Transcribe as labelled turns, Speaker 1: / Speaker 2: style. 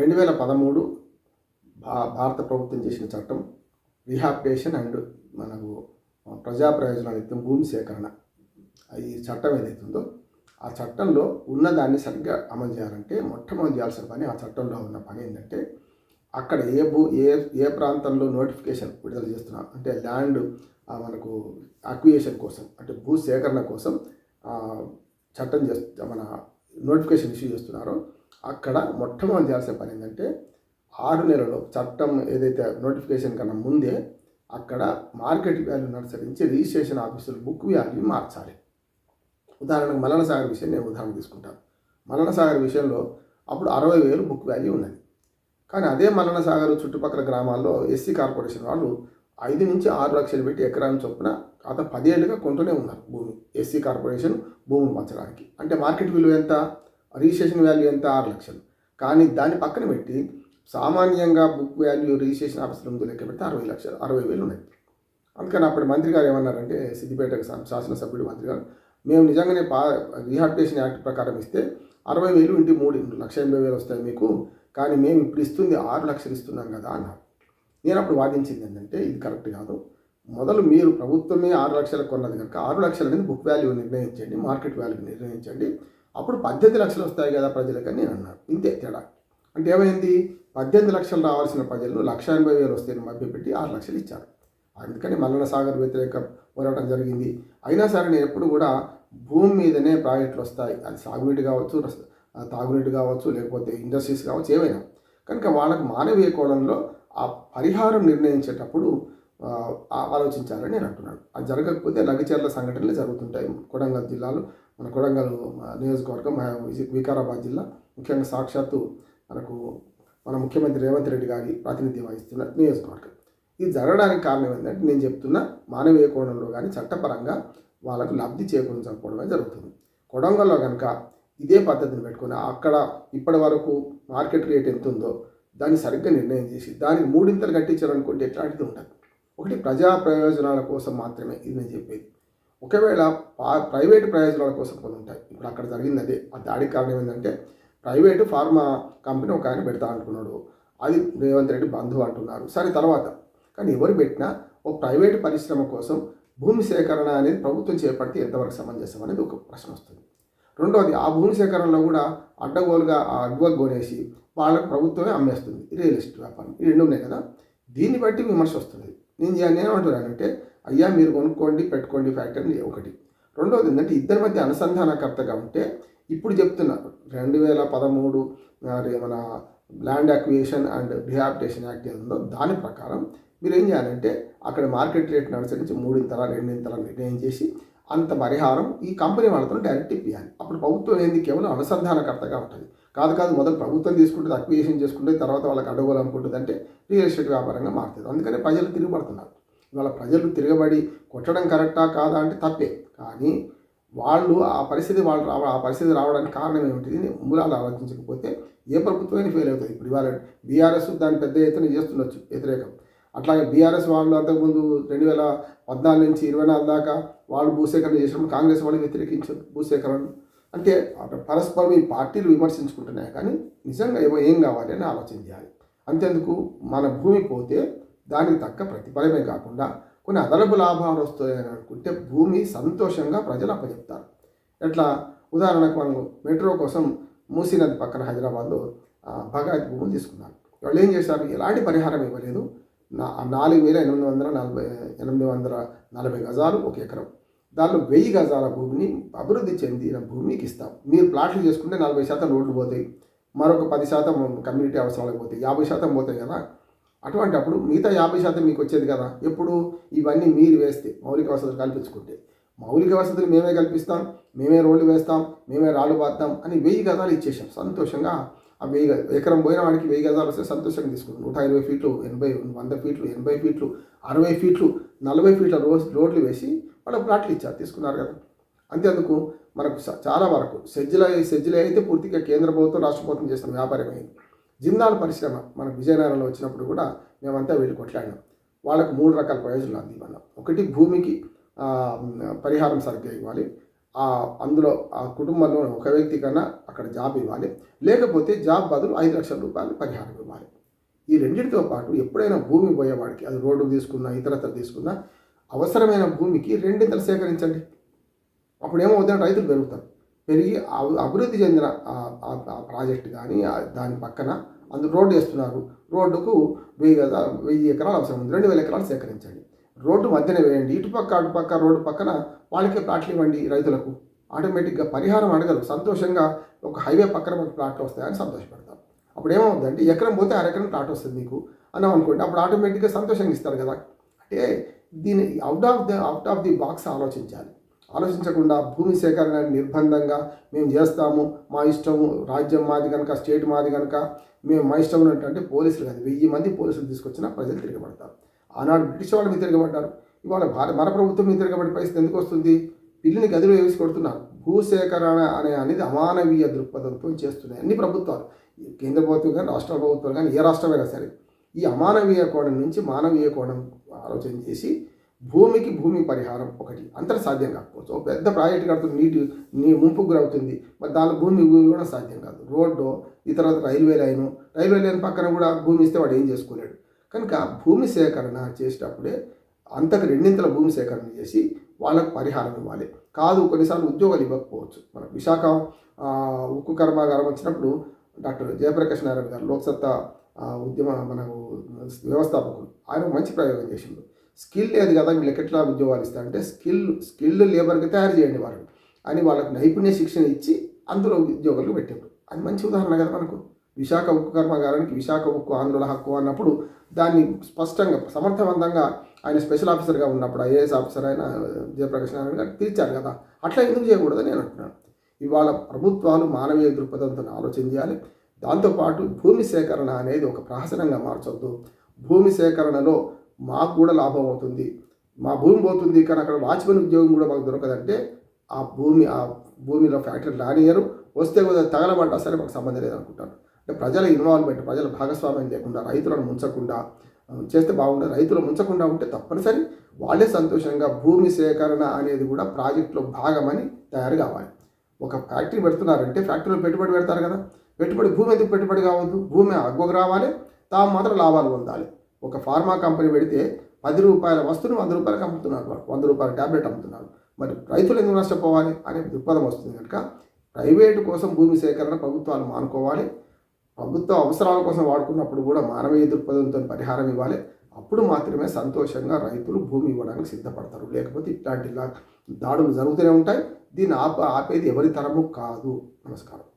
Speaker 1: రెండు వేల పదమూడు భా భారత ప్రభుత్వం చేసిన చట్టం రిహాబిటేషన్ అండ్ మనకు ప్రజా ప్రయోజనాలు నిమిత్తం భూమి సేకరణ. ఈ చట్టం ఏదైతే ఉందో ఆ చట్టంలో ఉన్నదాన్ని సరిగ్గా అమలు చేయాలంటే మొట్టమొదటి చేయాల్సిన పని ఆ చట్టంలో ఉన్న పని ఏంటంటే అక్కడ ఏ భూ ఏ ఏ ప్రాంతంలో నోటిఫికేషన్ విడుదల చేస్తున్నాం అంటే ల్యాండ్ మనకు అక్వియేషన్ కోసం అంటే భూ సేకరణ కోసం చట్టం చేస్తు మన నోటిఫికేషన్ ఇష్యూ చేస్తున్నారో అక్కడ మొట్టమొదటి చేయాల్సిన పని ఏంటంటే ఆరు నెలలు చట్టం ఏదైతే నోటిఫికేషన్ కన్నా ముందే అక్కడ మార్కెట్ వాల్యూని అనుసరించి రిజిస్ట్రేషన్ ఆఫీసులు బుక్ వాల్యూ మార్చాలి. ఉదాహరణకు మలన సాగర్ విషయం నేను ఉదాహరణ తీసుకుంటాను. మలన సాగర్ విషయంలో అప్పుడు అరవై వేలు బుక్ వాల్యూ ఉన్నది. కానీ అదే మలన సాగర్ చుట్టుపక్కల గ్రామాల్లో ఎస్సీ కార్పొరేషన్ వాళ్ళు ఐదు నుంచి ఆరు లక్షలు పెట్టి ఎకరాన్ని చొప్పున గత పదేళ్ళుగా కొంటూనే ఉన్నారు భూమి ఎస్సీ కార్పొరేషన్ భూమిని పంచడానికి. అంటే మార్కెట్ విలువ ఎంత? రిజిస్ట్రేషన్ వాల్యూ ఎంత? ఆరు లక్షలు. కానీ దాన్ని పక్కన పెట్టి సామాన్యంగా బుక్ వాల్యూ రిజిస్ట్రేషన్ ఆఫీసర్ ముందు లెక్క పెడితే అరవై లక్షలు అరవై వేలు ఉన్నాయి. అందుకని అప్పుడు మంత్రి గారు ఏమన్నారంటే సిద్దిపేట శాసనసభ్యుడు మంత్రి గారు మేము నిజంగానే పా రీహాబిటేషన్ యాక్ట్ ప్రకారం ఇస్తే అరవై వేలు ఇంటి మూడు లక్ష ఎనభై వేలు వస్తాయి మీకు కానీ మేము ఇప్పుడు ఇస్తుంది ఆరు లక్షలు ఇస్తున్నాం కదా అన్నారు. నేను అప్పుడు వాదించింది ఏంటంటే ఇది కరెక్ట్ కాదు. మొదలు మీరు ప్రభుత్వమే ఆరు లక్షలకు కొన్నది కనుక ఆరు లక్షలు అనేది బుక్ వాల్యూ నిర్ణయించండి మార్కెట్ వాల్యూ నిర్ణయించండి. అప్పుడు పద్దెనిమిది లక్షలు వస్తాయి కదా ప్రజలకని నేను అన్నాను ఇంతే తేడా. అంటే ఏమైంది? పద్దెనిమిది లక్షలు రావాల్సిన ప్రజలు లక్ష ఎనభై వేలు వస్తే మభ్యపెట్టి ఆరు లక్షలు ఇచ్చారు. అందుకని మల్లన సాగర్ వ్యతిరేక పోరాటం జరిగింది. అయినా సరే నేను ఎప్పుడు కూడా భూమి మీదనే ప్రాజెక్టులు వస్తాయి. అది సాగునీటి కావచ్చు తాగునీటి కావచ్చు లేకపోతే ఇండస్ట్రీస్ కావచ్చు ఏవైనా. కనుక వాళ్ళకు మానవీయ కోణంలో ఆ పరిహారం నిర్ణయించేటప్పుడు ఆ, ఆలోచించాలని నేను అంటున్నాను. అది జరగకపోతే లగచర్ల సంఘటనలు జరుగుతుంటాయి. కొడంగల్ జిల్లాలో మన కొడంగల్ నియోజకవర్గం వికారాబాద్ జిల్లా. ముఖ్యంగా సాక్షాత్తు మనకు మన ముఖ్యమంత్రి రేవంత్ రెడ్డి గారి ప్రాతినిధ్యం వహిస్తున్న నియోజకవర్గం. ఇది జరగడానికి కారణం ఏంటంటే నేను చెప్తున్న మానవీయ కోణంలో కానీ చట్టపరంగా వాళ్ళకు లబ్ధి చేకూర్చకపోవడమే జరుగుతుంది. కొడంగల్లో కనుక ఇదే పద్ధతిని పెట్టుకొని అక్కడ ఇప్పటి వరకు మార్కెట్ రేట్ ఎంత ఉందో దాన్ని సరిగ్గా నిర్ణయం చేసి దానికి మూడింతలు కట్టించాలనుకుంటే ఎట్లాంటిది ఉండదు ఒకటి ప్రజా ప్రయోజనాల కోసం మాత్రమే ఇది నేను చెప్పేది. ఒకవేళ పా- ప్రైవేటు ప్రయోజనాల కోసం కొన్ని ఉంటాయి. ఇప్పుడు అక్కడ జరిగింది అదే. ఆ దాడికి కారణం ఏంటంటే ప్రైవేటు ఫార్మా కంపెనీ ఒక ఆయన పెడతా అనుకున్నాడు అది రేవంత్ రెడ్డి బంధువు అంటున్నారు. సరే తర్వాత. కానీ ఎవరు పెట్టినా ఒక ప్రైవేటు పరిశ్రమ కోసం భూమి సేకరణ అనేది ప్రభుత్వం చేపడితే ఎంతవరకు సమంజసం అనేది ఒక ప్రశ్న వస్తుంది. రెండవది ఆ భూమి సేకరణలో కూడా అడ్డగోలుగా ఆ అడ్వకు కొనేసి వాళ్ళకు ప్రభుత్వమే అమ్మేస్తుంది. రియల్ ఎస్టేట్ వ్యాపారం. ఈ రెండు ఉన్నాయి కదా. దీన్ని బట్టి విమర్శ వస్తుంది. నేను నేను నేనేమంటున్నానంటే అయ్యా మీరు కొనుక్కోండి పెట్టుకోండి ఫ్యాక్టరీ ఒకటి. రెండవది ఏంటంటే ఇద్దరి మధ్య అనుసంధానకర్తగా ఉంటే ఇప్పుడు చెప్తున్నారు రెండు వేల పదమూడు మరి మన land acquisition and rehabilitation act ఏదో దాని ప్రకారం మీరు ఏం చేయాలంటే అక్కడ మార్కెట్ రేట్ని అనుసరించి మూడింతల రెండింతల నిర్ణయం చేసి అంత పరిహారం ఈ కంపెనీ వాళ్ళతో డైరెక్ట్ ఇప్పియాలి. అప్పుడు ప్రభుత్వం ఏంది? కేవలం అనుసంధానకర్తగా ఉంటుంది. కాదు కాదు మొదలు ప్రభుత్వం తీసుకుంటుంది అక్వియేషన్ చేసుకుంటే తర్వాత వాళ్ళకి అడగోలు అనుకుంటుంది అంటే రియల్ ఎస్టేట్ వ్యాపారంగా మారుతుంది. అందుకని ప్రజలు తిరుగుబడుతున్నారు ఇవాళ ప్రజలు తిరగబడి కొట్టడం కరెక్టా కాదా అంటే తప్పే. కానీ వాళ్ళు ఆ పరిస్థితి వాళ్ళు రావ ఆ పరిస్థితి రావడానికి కారణం ఏమిటి మూలాలు ఆలోచించకపోతే ఏ ప్రభుత్వమైనా ఫెయిల్ అవుతుంది ఇప్పుడు ఇవాళ బీఆర్ఎస్ దాన్ని పెద్ద ఎత్తున చేస్తుండొచ్చు వ్యతిరేకం. అట్లాగే బీఆర్ఎస్ వాళ్ళు అంతకుముందు రెండు వేల పద్నాలుగు నుంచి ఇరవై నాలుగు దాకా వాళ్ళు భూసేకరణ చేసినప్పుడు కాంగ్రెస్ వాళ్ళు వ్యతిరేకించారు భూసేకరణ. అంటే పరస్పరం ఈ పార్టీలు విమర్శించుకుంటున్నాయి. కానీ నిజంగా ఏమో ఏం కావాలి అని ఆలోచన చేయాలి. అంతేందుకు మన భూమి పోతే దానికి తక్క ప్రతిఫలమే కాకుండా కొన్ని అదనపు లాభాలు వస్తాయని అనుకుంటే భూమి సంతోషంగా ప్రజలు అప్పచెప్తారు. ఎట్లా? ఉదాహరణకు మనం మెట్రో కోసం మూసీ నది పక్కన హైదరాబాద్లో భగాయత్ భూములు తీసుకున్నారు వాళ్ళు ఏం చేశారు? ఎలాంటి పరిహారం ఇవ్వలేదు. నా నాలుగు వేల ఎనిమిది వందల నలభై ఎనిమిది వందల నలభై గజాలు ఒక ఎకరం. దానిలో వెయ్యి గజాల భూమిని అభివృద్ధి చెందిన భూమికి ఇస్తాం. మీరు ప్లాట్లు చేసుకుంటే నలభై శాతం రోడ్లు పోతాయి. మరొక పది శాతం కమ్యూనిటీ అవసరాలకు పోతాయి. యాభై శాతం పోతాయి కదా? అటువంటి అప్పుడు మిగతా యాభై శాతం మీకు వచ్చేది కదా? ఎప్పుడు? ఇవన్నీ మీరు వేస్తే మౌలిక వసతులు కల్పించుకుంటే. మౌలిక వసతులు మేమే కల్పిస్తాం మేమే రోడ్లు వేస్తాం మేమే రాళ్ళు పాతాం అని వెయ్యి గజాలు ఇచ్చేసాం సంతోషంగా ఆ వెయ్యి గ- ఎకరం పోయిన వాడికి వెయ్యి గజాలు వస్తే సంతోషంగా తీసుకుంటాం. నూట ఇరవై ఫీట్లు ఎనభై వంద ఫీట్లు ఎనభై ఫీట్లు అరవై ఫీట్లు నలభై ఫీట్ల రోడ్ రోడ్లు వేసి వాళ్ళ ప్లాట్లు ఇచ్చారు తీసుకున్నారు కదా. అంతేందుకు మనకు చాలా వరకు సెజ్జిల సెజ్జిల అయితే పూర్తిగా కేంద్ర ప్రభుత్వం రాష్ట్ర ప్రభుత్వం చేసిన వ్యాపారమైంది జిందాల్ పరిశ్రమ మనకు విజయనగరంలో వచ్చినప్పుడు కూడా మేమంతా వెళ్ళి కొట్లాడినాం. వాళ్ళకు మూడు రకాల ప్రయోజనాలు అందివన్నాం ఒకటి భూమికి పరిహారం సరిగ్గా ఇవ్వాలి. ఆ అందులో ఆ కుటుంబంలో ఒక వ్యక్తి కన్నా అక్కడ జాబ్ ఇవ్వాలి. లేకపోతే జాబ్ బదులు ఐదు లక్షల రూపాయలు పరిహారం ఇవ్వాలి. ఈ రెండింటితో పాటు ఎప్పుడైనా భూమి పోయేవాడికి అది రోడ్డు తీసుకున్నా ఇతరత్ర తీసుకున్నా అవసరమైన భూమికి రెండింతలు సేకరించండి. అప్పుడు ఏమవుతుందంటే రైతులు పెరుగుతారు. పెరిగి అభివృద్ధి చెందిన ఆ- ప్రాజెక్ట్ కానీ దాని పక్కన అందులో రోడ్డు వేస్తున్నారు. రోడ్డుకు వెయ్యి వెయ్యి ఎకరాలు అవసరం ఉంది. రెండు వేల ఎకరాలు సేకరించండి. రోడ్డు మధ్యన వేయండి. ఇటుపక్క అటుపక్క రోడ్డు పక్కన వాళ్ళకే ప్లాట్లు ఇవ్వండి రైతులకు. ఆటోమేటిక్గా పరిహారం అడగరు. సంతోషంగా ఒక హైవే పక్కన మనకు ప్లాట్లు వస్తాయని సంతోషపడతారు. అప్పుడు ఏమవుతుందంటే ఎకరం పోతే అరెకరం ప్లాట్ వస్తుంది మీకు అన్నాం అనుకోండి. అప్పుడు ఆటోమేటిక్గా సంతోషంగా ఇస్తారు కదా. అంటే దీని out of the out of the box ఆలోచించాలి. ఆలోచించకుండా భూమి సేకరణ నిర్బంధంగా మేము చేస్తాము. మా ఇష్టము రాజ్యం మాది కనుక స్టేట్ మాది కనుక మేము మా ఇష్టం ఉన్నట్టు పోలీసులు కాదు. వెయ్యి మంది పోలీసులు తీసుకొచ్చినా ప్రజలు తిరగబడతారు. ఆనాడు బ్రిటిష్ వాళ్ళు మీద తిరగబడ్డారు. ఇవాళ భారత మన ప్రభుత్వం మీద తిరగబడే పరిస్థితి ఎందుకు వస్తుంది? పిల్లిని గదిలో వేసి కొడుతున్నారు. భూసేకరణ అనే అనేది అమానవీయ దృక్పథంతో చేస్తున్నాయి అన్ని ప్రభుత్వాలు. కేంద్ర ప్రభుత్వం కానీ రాష్ట్ర ప్రభుత్వాలు కానీ ఏ రాష్ట్రమైనా సరే ఈ అమానవీయ కోణం నుంచి మానవీయ కోణం ఆలోచన చేసి భూమికి భూమి పరిహారం ఒకటి. అంతట సాధ్యం కాకపోవచ్చు ఒక పెద్ద ప్రాజెక్ట్ కడుతుంది నీటి నీ ముంపు గురవుతుంది. మరి దాని భూమి కూడా సాధ్యం కాదు. రోడ్డు ఇతర రైల్వే లైను రైల్వే లైన్ పక్కన కూడా భూమి ఇస్తే వాడు ఏం చేసుకోలేడు. కనుక భూమి సేకరణ చేసేటప్పుడే అంతకు రెండింతల భూమి సేకరణ చేసి వాళ్ళకు పరిహారం ఇవ్వాలి. కాదు కొన్నిసార్లు ఉద్యోగాలు ఇవ్వకపోవచ్చు. మన విశాఖ ఉక్కు కర్మాగారం వచ్చినప్పుడు డాక్టర్ జయప్రకాష్ నారాయణ గారు లోక్సత్తా ఉద్యమ మన వ్యవస్థాపకులు ఆయన మంచి ప్రయోగం చేసిండు. స్కిల్ లేదు కదా వీళ్ళకి ఎట్లా ఉద్యోగాలు ఇస్తా అంటే స్కిల్ స్కిల్డ్ లేబర్కి తయారు చేయండి వారు అని వాళ్ళకి నైపుణ్య శిక్షణ ఇచ్చి అందులో ఉద్యోగాలు పెట్టారు. అది మంచి ఉదాహరణ కదా మనకు. విశాఖ ఉక్కు కర్మాగారానికి విశాఖ ఉక్కు ఆంధ్రుల హక్కు అన్నప్పుడు దాన్ని స్పష్టంగా సమర్థవంతంగా ఆయన స్పెషల్ ఆఫీసర్గా ఉన్నప్పుడు ఐఏఎస్ ఆఫీసర్ ఆయన జయప్రకాష్ నారాయణ గారు తీర్చారు కదా. అట్లా ఎందుకు చేయకూడదని నేను అంటున్నాను. ఇవాళ ప్రభుత్వాలు మానవీయ దృక్పథంతో ఆలోచన చేయాలి. దాంతోపాటు భూమి సేకరణ అనేది ఒక ప్రహసనంగా మార్చొద్దు. భూమి సేకరణలో మాకు కూడా లాభం అవుతుంది. మా భూమి పోతుంది కానీ అక్కడ వాచ్మెన్ ఉద్యోగం కూడా మాకు దొరకదంటే ఆ భూమి ఆ భూమిలో ఫ్యాక్టరీ రానియరు వస్తే కూడా తగలబడ్డా సరే మాకు సంబంధం లేదనుకుంటాను అంటే ప్రజల ఇన్వాల్వ్మెంట్ ప్రజల భాగస్వామ్యం లేకుండా రైతులను ముంచకుండా చేస్తే బాగుంటుంది రైతులు ముంచకుండా ఉంటే తప్పనిసరి వాళ్ళే సంతోషంగా భూమి సేకరణ అనేది కూడా ప్రాజెక్టులో భాగమని తయారు కావాలి. ఒక ఫ్యాక్టరీ పెడుతున్నారంటే ఫ్యాక్టరీలో పెట్టుబడి పెడతారు కదా. పెట్టుబడి భూమి ఎందుకు పెట్టుబడి కావద్దు? భూమి అగ్గుకు రావాలి. తాము మాత్రం లాభాలు పొందాలి. ఒక ఫార్మా కంపెనీ పెడితే పది రూపాయల వస్తువును వంద రూపాయలకు అమ్ముతున్నారు వాడు. వంద రూపాయల ట్యాబ్లెట్ అమ్ముతున్నారు. మరి రైతులు ఎందుకు నష్టపోవాలి అనే దృక్పథం వస్తుంది కనుక ప్రైవేటు కోసం భూమి సేకరణ ప్రభుత్వాలు మానుకోవాలి. ప్రభుత్వ అవసరాల కోసం వాడుకున్నప్పుడు కూడా మానవీయ దృక్పథంతో పరిహారం ఇవ్వాలి. అప్పుడు మాత్రమే సంతోషంగా రైతులు భూమి ఇవ్వడానికి సిద్ధపడతారు. లేకపోతే ఇట్లాంటి దాడులు జరుగుతూనే ఉంటాయి. దీన్ని ఆప ఆపేది ఎవరి తరము కాదు. నమస్కారం.